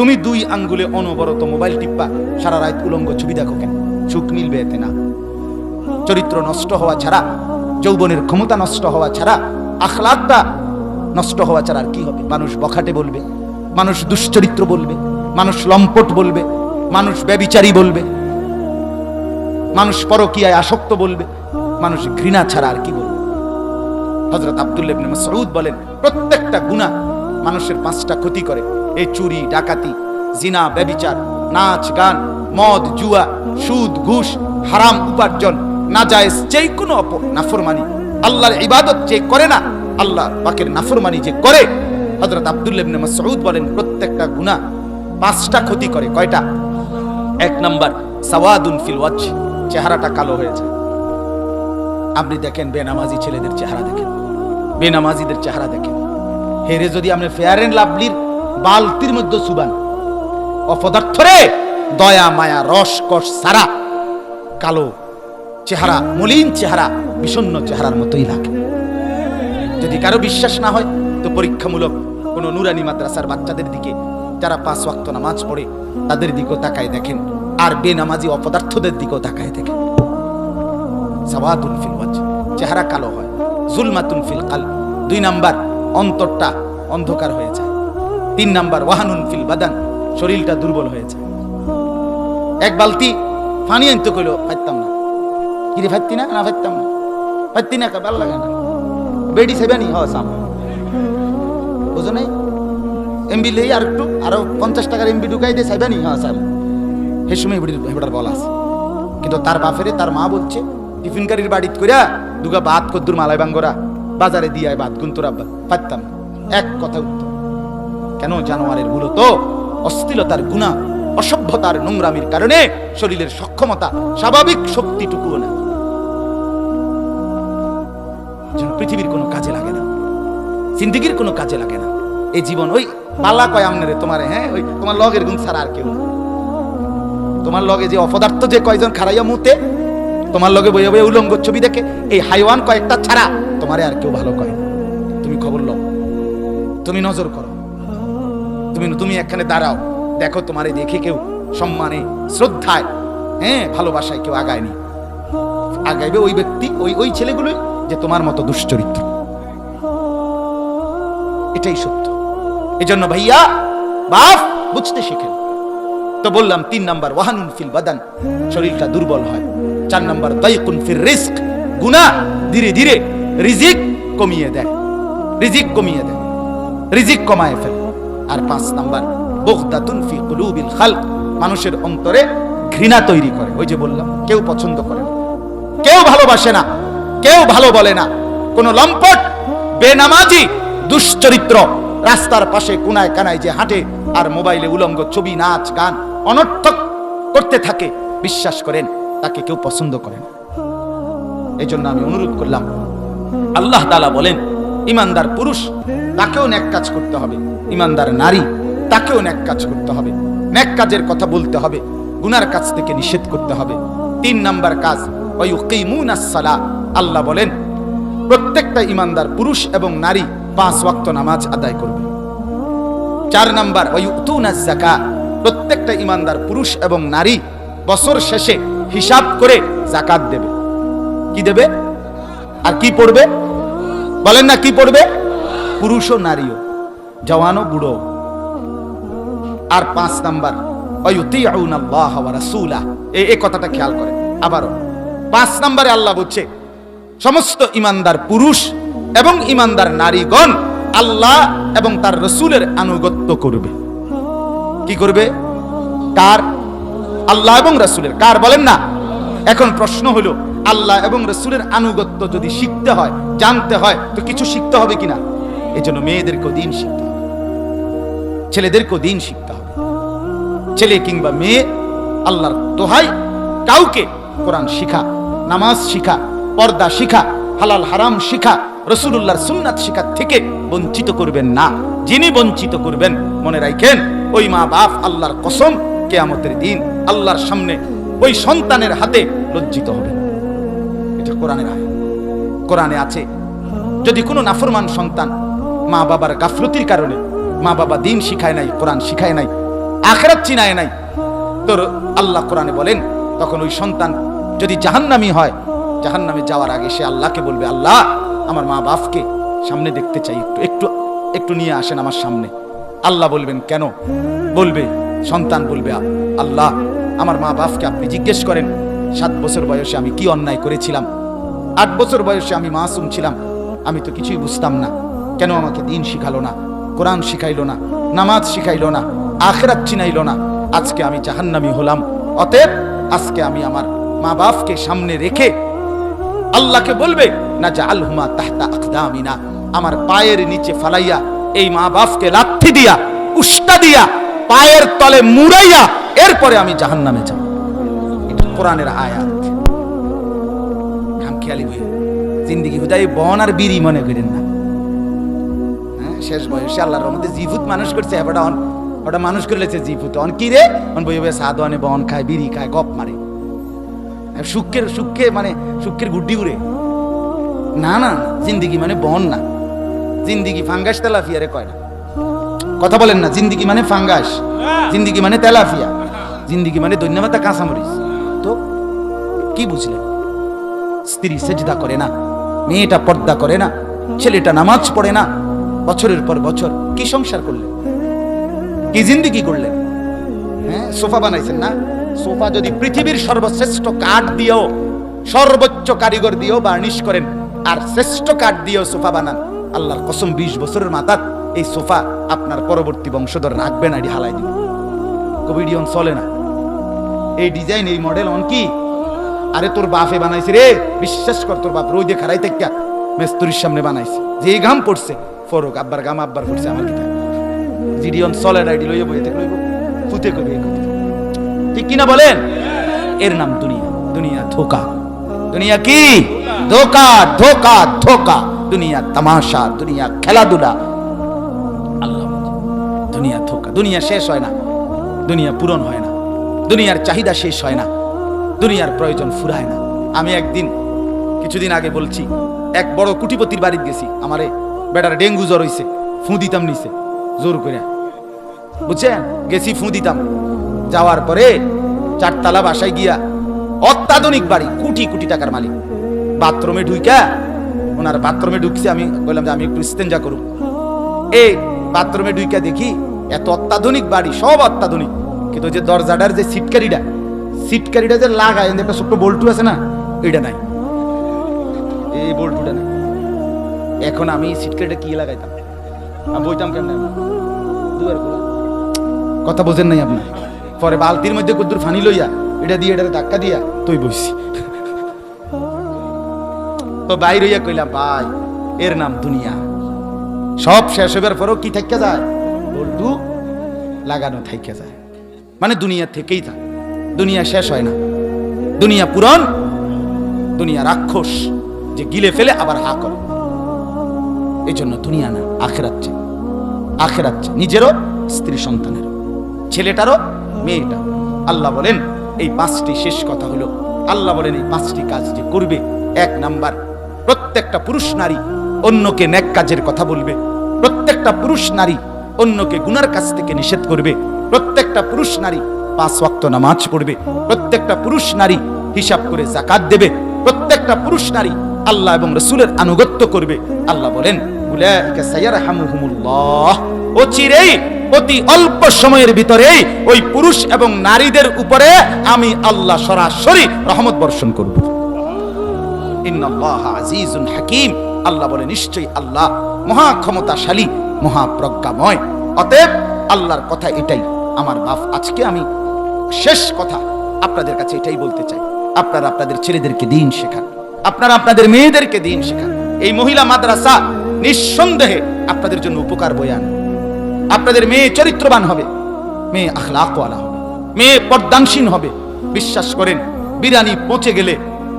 তুমি দুই আঙ্গুলে অনবরত মোবাইল টিপ্পা, সারা রাত উলঙ্গ ছবি দেখো কেন? সুখ মিলবে এতে না। চরিত্র নষ্ট হওয়া ছাড়া, যৌবনের ক্ষমতা নষ্ট হওয়া ছাড়া, আখলাকটা নষ্ট হওয়া ছাড়া আর কি হবে? মানুষ বখাটে বলবে, মানুষ দুশ্চরিত্র বলবে, মানুষ লম্পট বলবে, মানুষ ব্যবিচারী বলবে, মানুষ পরকীয়ায় আসক্ত বলবে, মানুষ ঘৃণা ছাড়া আর কি বলবে? হজরত আব্দুল্লাহ মাসউদ বলেন, প্রত্যেকটা গুনাহ মানুষের পাঁচটা ক্ষতি করে। এই চুরি, ডাকাতি, জিনা, ব্যবিচার, নাচ, গান, মদ, জুয়া, সুদ, ঘুষ, হারাম, উপার্জন না নাজায়েজ যে কোনো অপ, নাফরমানি। আল্লাহর ইবাদত যে করে না, আল্লাহ পাকের নাফরমানি যে করে, হযরত আব্দুল্লাহ ইবনে মাসউদ বলেন, প্রত্যেকটা গুনাহ পাঁচটা ক্ষতি করে। কয়টা? এক নাম্বার, সাওয়াদুন ফিল ওয়াজহ। চেহারাটা কালো হয়ে যায়। আপনি দেখেন, বেনামাজি ছেলেদের চেহারা দেখেন। বেনামাজিদের চেহারা দেখেন। হেরে যদি আপনি ফেয়ার এন্ড লাভলির বালতির মধ্যে সুবান। অপদার্থ রে, দয়া, মায়া, রস, কষ, সারা। কালো চেহারা, মলিন চেহারা বিষণ্ণ চেহারার মতোই লাগে। যদি কারও বিশ্বাস না হয়, তো পরীক্ষামূলক কোন নুরানি মাদ্রাসার বাচ্চাদের দিকে যারা পাঁচ ওয়াক্ত নামাজ পড়ে, তাদের দিকেও তাকায় দেখেন। আর বেনামাজি অপদার্থদের দিকেও তাকায় দেখেন। সাওয়াতুন ফিল ওয়াজ, চেহারা কালো হয়, জুলমাতুন ফিল কাল দুই নাম্বার, অন্তরটা অন্ধকার হয়ে যায়। তিন নাম্বার, ওয়াহানুন ফিল বাদান। শরীরটা দুর্বল হয়েছে। এক বালতি পানি আনতে কইলো ফাইতাম না। কিরে ফাইতি না? না ফাইতাম না। ফাইতি না ভালো লাগে না। বেডি সেবানি হ সাম বুঝো নাই? এমবি লেই আর একটু, আরও পঞ্চাশ টাকার এমবি ঢুকাই দিয়ে সাইবানি হ সাম হে সময় হেবড়ার বলা আছে। কিন্তু তার বাপেরে, তার মা বলছে, টিফিন কারির বাড়িত কইরা দুগা ভাত কদ্দুর মালাই বাঙ্গরা, বাজারে দিয়ে ভাত গুন্তরা পারতাম এক কথা উত্তর। কেন জানোয়ারের মূলত অস্থিলতার গুণা, অসভ্যতার নোংরামির কারণে শরীরের সক্ষমতা স্বাভাবিক শক্তিটুকুও না পৃথিবীর কোনো কাজে লাগে না, জিন্দিগির কোনো কাজে লাগে না এই জীবন ওই পাল্লা কয় আমনে তোমার হ্যাঁ ওই তোমার লগের গুণ ছাড়া আর কেউ। তোমার লগে যে অপদার্থ যে কয়জন খারাইয়া মুতে, তোমার লগে বইয়ে বইয়ে উলঙ্গ ছবি দেখে, এই হাইওয়ান কয়েকটা ছাড়া তোমারে আর কেউ ভালো কয়। তুমি খবর লও, তুমি নজর করো তুমি তুমি এখানে দাঁড়াও। দেখো তোমারে দেখে কেউ সম্মানে, শ্রদ্ধায় হ্যাঁ ভালোবাসায় কেউ আগায়নি। আগাইবে ওই ব্যক্তি, ওই ওই ছেলেগুলোই যে তোমার মতো দুশ্চরিত্র। এটাই সত্য। এজন্য ভাইয়া বাপ বুঝতে শিখেন তো বললাম, তিন নাম্বার, ওয়াহানুন ফিল বাদান, শরীরটা দুর্বল হয়। চার নাম্বার দাইকুন ফির রিস্ক, গুনাহ, ধীরে ধীরে রিজিক কমিয়ে দেয়। রিজিক কমিয়ে দেয়। রিজিক কমায় ফেলে। আর পাঁচ নাম্বার, বগদাতুন ফি কুলুবিল খালক। মানুষের অন্তরে ঘৃণা তৈরি করে। ওই যে বললাম, কেউ পছন্দ করে না। কেউ ভালোবাসে না। কেউ ভালো বলে না। কোন লম্পট, বেনামাজি, দুশ্চরিত্র, রাস্তার পাশে কোনায় কানায় যে হাঁটে আর মোবাইলে উলঙ্গ ছবি, নাচ, গান অনর্থক করতে থাকে, বিশ্বাস করেন, তাকে কেউ পছন্দ করে না। এই জন্য আমি অনুরোধ করলাম, আল্লাহ তাআলা বলেন, ইমানদার পুরুষ তাকেও ন্যাক কাজ করতে হবে। ইমানদার নারী, তাকেও ন্যাক কাজ করতে হবে। ন্যাক কাজের কথা বলতে হবে, গুনার কাজ থেকে নিষেধ করতে হবে। তিন নাম্বার কাজ সালাহ আল্লাহ বলেন, প্রত্যেকটা ইমানদার পুরুষ এবং নারী পাঁচ ওয়াক্ত নামাজ আদায় করবে। চার নাম্বার যাকাত। প্রত্যেকটা ইমানদার পুরুষ এবং নারী বছর শেষে হিসাব করে জাকাত দেবে। কি দেবে? আর কি পড়বে? বলেন না কি পড়বে? পুরুষ ও নারীও জওয়ানও বুড়ো আর পাঁচ নাম্বার এই কথাটা খেয়াল করে। আবারও, পাঁচ নাম্বারে আল্লাহ বলছে, সমস্ত ইমানদার পুরুষ এবং ইমানদার নারীগণ আল্লাহ এবং তার রসুলের আনুগত্য করবে। কি করবে? কার? আল্লাহ এবং রসুলের। কার বলেন না? এখন প্রশ্ন হলো, আল্লাহ এবং রসুলের আনুগত্য যদি শিখতে হয়, জানতে হয়, তো কিছু শিখতে হবে কিনা? এই জন্য মেয়েদেরকেও দিন শিখতে হবে। ছেলেদেরকেও দিন শিখতে হবে। ছেলে কিংবা মেয়ে, আল্লাহর দোহাই, কাউকে কোরআন শিখা, নামাজ শিখা, পর্দা শিখা, হালাল হারাম শিখা রসুল্লাহর সুন্নাত শিখা থেকে বঞ্চিত করবেন না। যিনি বঞ্চিত করবেন, মনে রাখেন, ওই মা বাপ আল্লাহর কসম কেয়ামতের দিন আল্লাহর সামনে ওই সন্তানের হাতে লজ্জিত হবে। এটা কোরআনের আয় কোরআনে আছে, যদি কোনো নাফরমান সন্তান মা বাবার গাফলতির কারণে মা বাবা দিন শিখায় নাই, কোরআন শিখায় নাই, আখেরাত চিনায় নাই। তোর আল্লাহ কোরআনে বলেন, তখন ওই সন্তান যদি জাহান্নামি হয়, জাহান্নামে যাওয়ার আগে সে আল্লাহকে বলবে, আল্লাহ, আমার মা বাপকে সামনে দেখতে চাই, একটু একটু একটু নিয়ে আসেন আমার সামনে। আল্লাহ বলবেন, কেন? বলবে, সন্তান বলবে, আল্লাহ, আমার মা বাপকে আপনি জিজ্ঞেস করেন, সাত বছর বয়সে আমি কি অন্যায় করেছিলাম? আট বছর বয়সে আমি মাসুম ছিলাম, আমি তো কিছুই বুঝতাম না। কেন আমাকে দিন শিখালো না, কোরআন শিখাইলো না, নামাজ শিখাইলো না, আখেরাত চিনাইলো না? আজকে আমি জাহান্নামি হলাম। অতএব আজকে আমি আমার মা বাপকে সামনে রেখে আল্লাহকে বলবে না যা আলহুমা তাহতা আকদামিনা। আমার পায়ের নিচে ফালাইয়া, এই মা বাপকে লাথি দিয়া, উষ্টা দিয়া, পায়ের তলে মুড়াইয়া, এরপরে আমি জাহান্নামে যাব। এটা কোরআনের আয়াত। খামখেয়ালি হয়ে, জিন্দিগি হুদাই বন আর বিড়ি মনে করেন না। শেষ বয়সে আল্লাহর রহমতে জিভুত মানুষ করছে এবারটা অন ওটা মানুষ করে লেছে জিভুত। অন কি রে? অন বই বই সাদ অনে বন খায়, বিড়ি খায়, গপ মারে। সুখের সুখে মানে সুখের গুড্ডি উড়ে। না না, জিন্দিগি মানে বন না। জিন্দিগি ফাঙ্গাস তেলাফিয়ারে কয় না। কথা বলেন না, জিন্দিগি মানে ফাঙ্গাস। জিন্দিগি মানে তেলাফিয়া। জিন্দিগি মানে ধন্যবাদ কাঁচামরিচ। তো কি বুঝলেন? স্ত্রী সেজদা করে না, মেয়েটা পর্দা করে না, ছেলেটা নামাজ পড়ে না বছরের পর বছর কি সংসার করলেন? কি জিন্দিগি করলেন? হ্যাঁ সোফা বানাইছেন না? সোফা যদি পৃথিবীর সর্বশ্রেষ্ঠ কাঠ দিয়েও, সর্বোচ্চ কারিগর দিয়েও বার্নিশ করেন, আর শ্রেষ্ঠ কাঠ দিয়েও সোফা বানান, আল্লাহর কসম বিশ বছরের মাথার এই সোফা আপনার পরবর্তী বংশধর রাখবে না এটি হালাই দিবে কোভিডিয়ন চলে না? এই ডিজাইন, এই মডেল অন কি? আরে তোর বাপে বানাইছে রে, বিশ্বাস কর তোর বাপ রোদে খারাই থেকে মেস্তুরির সামনে বানাইছে যে ঘাম পড়ছে ফরক, আব্বার গাম আব্বার পড়ছে আমার কি জিডিয়ন না এটি লইয়া বইতে লইব ফুতে কথা। ঠিক কিনা বলেন? এর নাম দুনিয়া। দুনিয়া ধোকা। দুনিয়া কি? ধোকা ধোকা ধোকা। দুনিয়া তামাশা, দুনিয়া খেলাধুলা। আল্লাহ দুনিয়া ধোকা। দুনিয়া শেষ হয় না। দুনিয়া পূরণ হয় না। দুনিয়ার চাহিদা শেষ হয় না। দুনিয়ার প্রয়োজন ফুরায় না। আমি একদিন, কিছুদিন আগে বলছি, এক বড় কুটিপতির বাড়িতে গেছি। আমারে বেটার ডেঙ্গু জ্বর হইছে ফু দিতাম নিছে জোর করে বুঝছেন? গেছি ফু দিতাম যাওয়ার পরে চারতলা বাসায় গিয়া অত্যাধুনিক বাড়ি, কোটি কোটি টাকার মালিক। বাথরুমে ঢুইকা ওনার বাথরুমে ঢুকছি, আমি বললাম যে আমি একটু ইস্তেঞ্জা করুন। এই বাথরুমে ঢুইকা দেখি এত অত্যাধুনিক বাড়ি, সব অত্যাধুনিক। কিন্তু যে দরজাটার যে সিটকারিটা সিটকারিটা যে লাগায় একটা ছোট্ট বল্টু আছে না এটা নাই। এই বল্টুটা নাই। এখন আমি সিটকারিটা কি লাগাইতাম? আমি বইতাম কেমন? কথা বোঝেন নাই আপনি। পরে বালতির মধ্যে কদ্দুর ফানি লইয়া এটা দিয়ে এটা ধাক্কা দিয়া তুই বইছি। তো বাইর হইয়া কইলাম, ভাই, এর নাম দুনিয়া। সব শেষ হইবার পরেও কি থাইকা যায়? বল্টু লাগানো থাইকা যায়। মানে দুনিয়া থেকেই থাকে। দুনিয়া শেষ হয় না। দুনিয়া পুরন দুনিয়া রাক্ষস যে গিলে ফেলে আবার হা করে। এই জন্য দুনিয়া না আখেরাচ্ছে আখেরাচ্ছে নিজেরও, স্ত্রী সন্তানেরও, ছেলেটারও মেয়েটা আল্লাহ বলেন, এই পাঁচটি শেষ কথা হলো, আল্লাহ বলেন, এই পাঁচটি কাজ যে করবে, এক নাম্বার, প্রত্যেকটা পুরুষ নারী অন্যকে ন্যাক কাজের কথা বলবে। প্রত্যেকটা পুরুষ নারী অন্যকে গুনার কাছ থেকে নিষেধ করবে। প্রত্যেকটা পুরুষ নারী পাঁচ ওয়াক্ত নামাজ পড়বে। প্রত্যেকটা পুরুষ নারী হিসাব করে জাকাত দেবে। প্রত্যেকটা পুরুষ নারী আল্লাহ এবং রসুলের আনুগত্য করবে। আল্লাহ বলেন উলাইকা সায়ারহামুহুমুল্লাহ। ও চিরেই, অতি অল্প সময়ের ভিতরেই ওই পুরুষ এবং নারীদের উপরে আমি আল্লাহ সরাসরি রহমত বর্ষণ করব। ইন্নাল্লাহ আজিজুন হাকিম। আল্লাহ বলে, নিশ্চয়ই আল্লাহ মহা ক্ষমতাশালী মহাপ্রজ্ঞাময়। অতএব আল্লাহর কথা এটাই। আমার বাপ আজকে আমি শেষ কথা আপনাদের কাছে এটাই বলতে চাই। আপনারা আপনাদের ছেলেদেরকে দিন শেখান। আপনারা আপনাদের মেয়েদেরকে দিন শেখান। এই মহিলা মাদ্রাসা নিঃসন্দেহে আপনাদের জন্য উপকার বয়ে আনে আপনাদের মেয়ে চরিত্রবান হবে, মেয়ে আখলাকওয়ালা হবে, মেয়ে পর্দাংশীন হবে। বিশ্বাস করেন, বিরানি পচে গেলে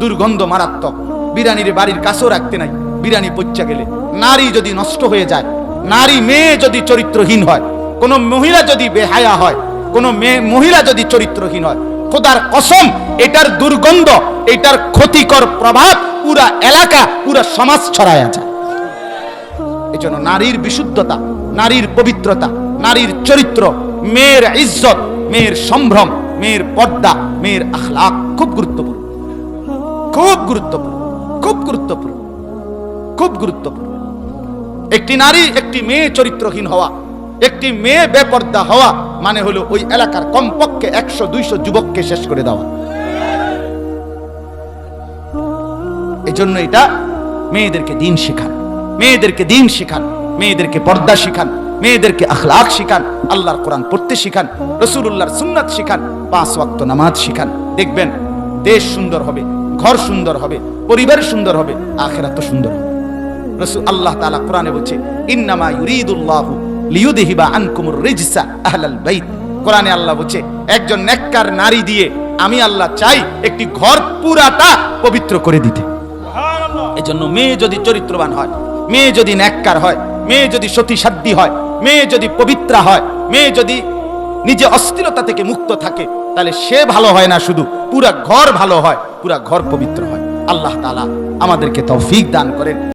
দুর্গন্ধ মারাত্মক, বিরানির বাড়ির কাছেও রাখতে নাই, বিরানি পচা গেলে। নারী যদি নষ্ট হয়ে যায়, নারী মেয়ে যদি চরিত্রহীন হয়, কোন মহিলা যদি বেহায়া হয়, কোন মেয়ে, মহিলা যদি চরিত্রহীন হয়, খোদার কসম, এটার দুর্গন্ধ, এটার ক্ষতিকর প্রভাব পুরা এলাকা, পুরা সমাজ ছড়ায় যায় এজন্য নারীর বিশুদ্ধতা, নারীর পবিত্রতা, নারীর চরিত্র, মেয়ের ইজ্জত, মেয়ের সম্ভ্রম, মেয়ের পর্দা, মেয়ের আখলাক খুব গুরুত্বপূর্ণ। খুব গুরুত্বপূর্ণ খুব গুরুত্বপূর্ণ খুব গুরুত্বপূর্ণ। একটি নারী একটি মেয়ে চরিত্রহীন হওয়া, একটি মেয়ে বেপর্দা হওয়া মানে হলো ওই এলাকার কমপক্ষে একশো, দুইশো যুবককে শেষ করে দেওয়া। এই জন্য এটা মেয়েদেরকে দিন শেখান। মেয়েদেরকে দিন শেখান মেয়েদেরকে পর্দা শিখান মেয়েদেরকে আখলাক শিখান আল্লাহর কোরআন পড়তে শিখান রসুল্লাহর সুন্নাত শিখান পাঁচ ওয়াক্ত নামাজ শিখান। দেখবেন দেশ সুন্দর হবে ঘর সুন্দর হবে পরিবার সুন্দর হবে আখেরাত সুন্দর হবে। রসুল আল্লাহ তাআলা কোরআনে বলছে ইন্নামা ইউরিদুল্লাহু আনকুমুর রিজসা আহলাল বাইত। কোরআনে আল্লাহ বলছে একজন নেককার নারী দিয়ে আমি আল্লাহ চাই একটি ঘর পুরাটা পবিত্র করে দিতে। এজন্য মেয়ে যদি চরিত্রবান হয় মেয়ে যদি ন্যাক্কার হয়, মেয়ে যদি সতী সাধ্যী হয়, মেয়ে যদি পবিত্রা হয়, মেয়ে যদি নিজে অস্থিরতা থেকে মুক্ত থাকে, তাহলে সে ভালো হয় না শুধু, পুরা ঘর ভালো হয়, পুরা ঘর পবিত্র হয়। আল্লাহ তালা আমাদেরকে তৌফিক দান করেন।